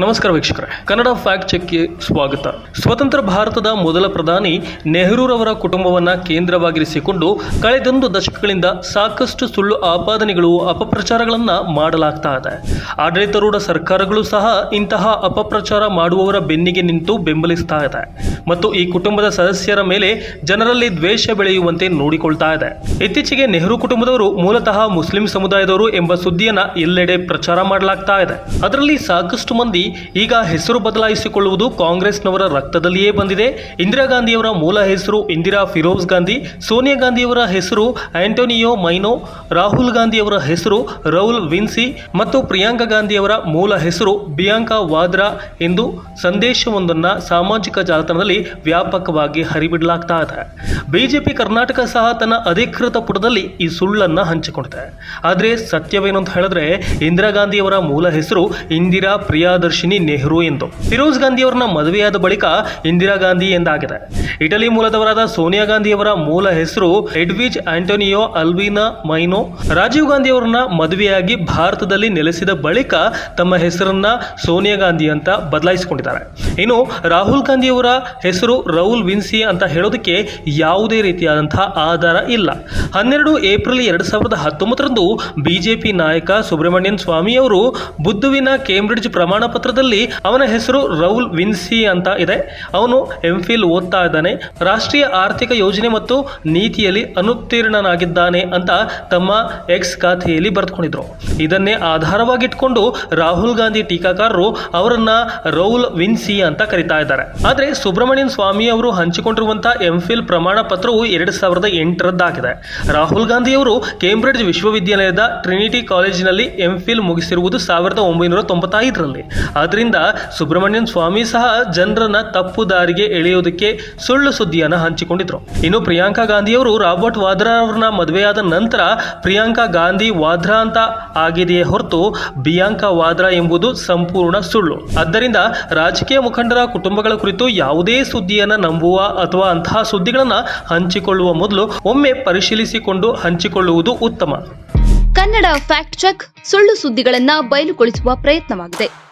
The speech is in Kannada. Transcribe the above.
ನಮಸ್ಕಾರ ವೀಕ್ಷಕರೇ. ಕನ್ನಡ ಫ್ಯಾಕ್ಟ್ ಚೆಕ್ಗೆ ಸ್ವಾಗತ. ಸ್ವತಂತ್ರ ಭಾರತದ ಮೊದಲ ಪ್ರಧಾನಿ ನೆಹರೂರವರ ಕುಟುಂಬವನ್ನ ಕೇಂದ್ರವಾಗಿರಿಸಿಕೊಂಡು ಕಳೆದೊಂದು ದಶಕಗಳಿಂದ ಸಾಕಷ್ಟು ಸುಳ್ಳು ಆಪಾದನೆಗಳು, ಅಪಪ್ರಚಾರಗಳನ್ನು ಮಾಡಲಾಗ್ತಾ ಇದೆ. ಆಡಳಿತಾರೂಢ ಸರ್ಕಾರಗಳು ಸಹ ಇಂತಹ ಅಪಪ್ರಚಾರ ಮಾಡುವವರ ಬೆನ್ನಿಗೆ ನಿಂತು ಬೆಂಬಲಿಸ್ತಾ ಇದೆ. ಮತ್ತು ಈ ಕುಟುಂಬದ ಸದಸ್ಯರ ಮೇಲೆ ಜನರಲ್ಲಿ ದ್ವೇಷ ಬೆಳೆಯುವಂತೆ ನೋಡಿಕೊಳ್ತಾ ಇದೆ. ಇತ್ತೀಚೆಗೆ ನೆಹರು ಕುಟುಂಬದವರು ಮೂಲತಃ ಮುಸ್ಲಿಂ ಸಮುದಾಯದವರು ಎಂಬ ಸುದ್ದಿಯನ್ನ ಎಲ್ಲೆಡೆ ಪ್ರಚಾರ ಮಾಡಲಾಗ್ತಾ ಇದೆ. ಅದರಲ್ಲಿ ಸಾಕಷ್ಟು ಮಂದಿ ಈಗ ಹೆಸರು ಬದಲಾಯಿಸಿಕೊಳ್ಳುವುದು ಕಾಂಗ್ರೆಸ್ನವರ ರಕ್ತದಲ್ಲಿಯೇ ಬಂದಿದೆ. ಇಂದಿರಾ ಗಾಂಧಿಯವರ ಮೂಲ ಹೆಸರು ಇಂದಿರಾ ಫಿರೋಜ್ ಗಾಂಧಿ, ಸೋನಿಯಾ ಗಾಂಧಿಯವರ ಹೆಸರು ಆಂಟೋನಿಯೋ ಮೈನೋ, ರಾಹುಲ್ ಗಾಂಧಿಯವರ ಹೆಸರು ರೌಲ್ ವಿನ್ಸಿ ಮತ್ತು ಪ್ರಿಯಾಂಕಾ ಗಾಂಧಿಯವರ ಮೂಲ ಹೆಸರು ಬಿಯಾಂಕಾ ವಾದ್ರಾ ಎಂದು ಸಂದೇಶವೊಂದನ್ನು ಸಾಮಾಜಿಕ ಜಾಲತಾಣದಲ್ಲಿ ವ್ಯಾಪಕವಾಗಿ ಹರಿಬಿಡಲಾಗ್ತಾ ಇದೆ. ಬಿಜೆಪಿ ಕರ್ನಾಟಕ ಸಹ ತನ್ನ ಅಧಿಕೃತ ಪುಟದಲ್ಲಿ ಈ ಸುಳ್ಳನ್ನ ಹಂಚಿಕೊಂಡಿದೆ. ಆದರೆ ಸತ್ಯವೇನು ಅಂತ ಹೇಳಿದ್ರೆ ಇಂದಿರಾ ಗಾಂಧಿಯವರ ಮೂಲ ಹೆಸರು ಇಂದಿರಾ ಪ್ರಿಯಾದರ್ಶಿನಿ ನೆಹರು ಎಂದು. ಫಿರೋಜ್ ಗಾಂಧಿಯವರನ್ನ ಮದುವೆಯಾದ ಬಳಿಕ ಇಂದಿರಾ ಗಾಂಧಿ ಎಂದಾಗಿದೆ. ಇಟಲಿ ಮೂಲದವರಾದ ಸೋನಿಯಾ ಗಾಂಧಿಯವರ ಮೂಲ ಹೆಸರು Edvige Antonio Alvina Maino. Rajiv ಗಾಂಧಿಯವರನ್ನ ಮದುವೆಯಾಗಿ ಭಾರತದಲ್ಲಿ ನೆಲೆಸಿದ ಬಳಿಕ ತಮ್ಮ ಹೆಸರನ್ನ ಸೋನಿಯಾ ಗಾಂಧಿ ಅಂತ ಬದಲಾಯಿಸಿಕೊಂಡಿದ್ದಾರೆ. ಇನ್ನು ರಾಹುಲ್ ಗಾಂಧಿಯವರ ಹೆಸರು ರೌಲ್ ವಿನ್ಸಿ ಅಂತ ಹೇಳೋದಕ್ಕೆ ಯಾವುದೇ ರೀತಿಯಾದಂತಹ ಆಧಾರ ಇಲ್ಲ. ಹನ್ನೆರಡು ಏಪ್ರಿಲ್ ಎರಡು ಸಾವಿರದ ಹತ್ತೊಂಬತ್ತರಂದು ಬಿಜೆಪಿ ನಾಯಕ ಸುಬ್ರಹ್ಮಣ್ಯನ್ ಸ್ವಾಮಿ ಅವರು ಬುದ್ಧುವಿನ ಕೇಂಬ್ರಿಡ್ಜ್ ಪ್ರಮಾಣ ಪತ್ರದಲ್ಲಿ ಅವನ ಹೆಸರು ರೌಲ್ ವಿನ್ಸಿ ಅಂತ ಇದೆ. ಅವನು ಎಂ ಫಿಲ್ ಓದ್ತಾ ಇದ್ದಾನೆ. ರಾಷ್ಟ್ರೀಯ ಆರ್ಥಿಕ ಯೋಜನೆ ಮತ್ತು ನೀತಿಯಲ್ಲಿ ಅನುತ್ತೀರ್ಣನಾಗಿದ್ದಾನೆ ಅಂತ ತಮ್ಮ ಎಕ್ಸ್ ಖಾತೆಯಲ್ಲಿ ಬರೆದುಕೊಂಡಿದ್ರು. ಇದನ್ನೇ ಆಧಾರವಾಗಿಟ್ಕೊಂಡು ರಾಹುಲ್ ಗಾಂಧಿ ಟೀಕಾಕಾರರು ಅವರನ್ನ ರೌಲ್ ವಿನ್ಸಿ ಅಂತ ಕರಿತಾ ಇದ್ದಾರೆ. ಆದರೆ ಸುಬ್ರಹ್ಮಣ್ಯನ್ ಸ್ವಾಮಿ ಅವರು ಹಂಚಿಕೊಂಡಿರುವಂತಹ ಎಂಫಿಲ್ ಪ್ರಮಾಣ ಪತ್ರವು ಎರಡು ಸಾವಿರದ ಎಂಟರದ್ದಾಗಿದೆ. ರಾಹುಲ್ ಗಾಂಧಿ ಅವರು ಕೇಂಬ್ರಿಡ್ಜ್ ವಿಶ್ವವಿದ್ಯಾಲಯದ ಟ್ರಿನಿಟಿ ಕಾಲೇಜಿನಲ್ಲಿ ಎಂ ಫಿಲ್ ಮುಗಿಸಿರುವುದು ಸಾವಿರದ ಒಂಬೈನೂರ ತೊಂಬತ್ತೈದರಲ್ಲಿ. ಆದ್ರಿಂದ ಸುಬ್ರಹ್ಮಣ್ಯನ್ ಸ್ವಾಮಿ ಸಹ ಜನರನ್ನ ತಪ್ಪು ದಾರಿಗೆ ಎಳೆಯೋದಕ್ಕೆ ಸುಳ್ಳು ಸುದ್ದಿಯನ್ನ ಹಂಚಿಕೊಂಡಿದ್ರು. ಇನ್ನು ಪ್ರಿಯಾಂಕಾ ಗಾಂಧಿಯವರು ರಾಬರ್ಟ್ ವಾದ್ರಾ ಅವರನ್ನ ಮದುವೆಯಾದ ನಂತರ ಪ್ರಿಯಾಂಕಾ ಗಾಂಧಿ ವಾದ್ರಾ ಅಂತ ಆಗಿದೆಯೇ ಹೊರತು ಬಿಯಾಂಕಾ ವಾದ್ರಾ ಎಂಬುದು ಸಂಪೂರ್ಣ ಸುಳ್ಳು. ಆದ್ದರಿಂದ ರಾಜಕೀಯ ಮುಖಂಡರ ಕುಟುಂಬಗಳ ಕುರಿತು ಯಾವುದೇ ಸುದ್ದಿಯನ್ನ ನಂಬುವ ಅಥವಾ ಅಂತಹ ಸುದ್ದಿಗಳನ್ನ ಹಂಚಿಕೊಳ್ಳುವ ಮೊದಲು ಒಮ್ಮೆ ಪರಿಶೀಲಿಸಿಕೊಂಡು ಹಂಚಿಕೊಳ್ಳುವುದು ಉತ್ತಮ. ಕನ್ನಡ ಫ್ಯಾಕ್ಟ್ ಚೆಕ್ ಸುಳ್ಳು ಸುದ್ದಿಗಳನ್ನ ಬಯಲುಗೊಳಿಸುವ ಪ್ರಯತ್ನವಾಗಿದೆ.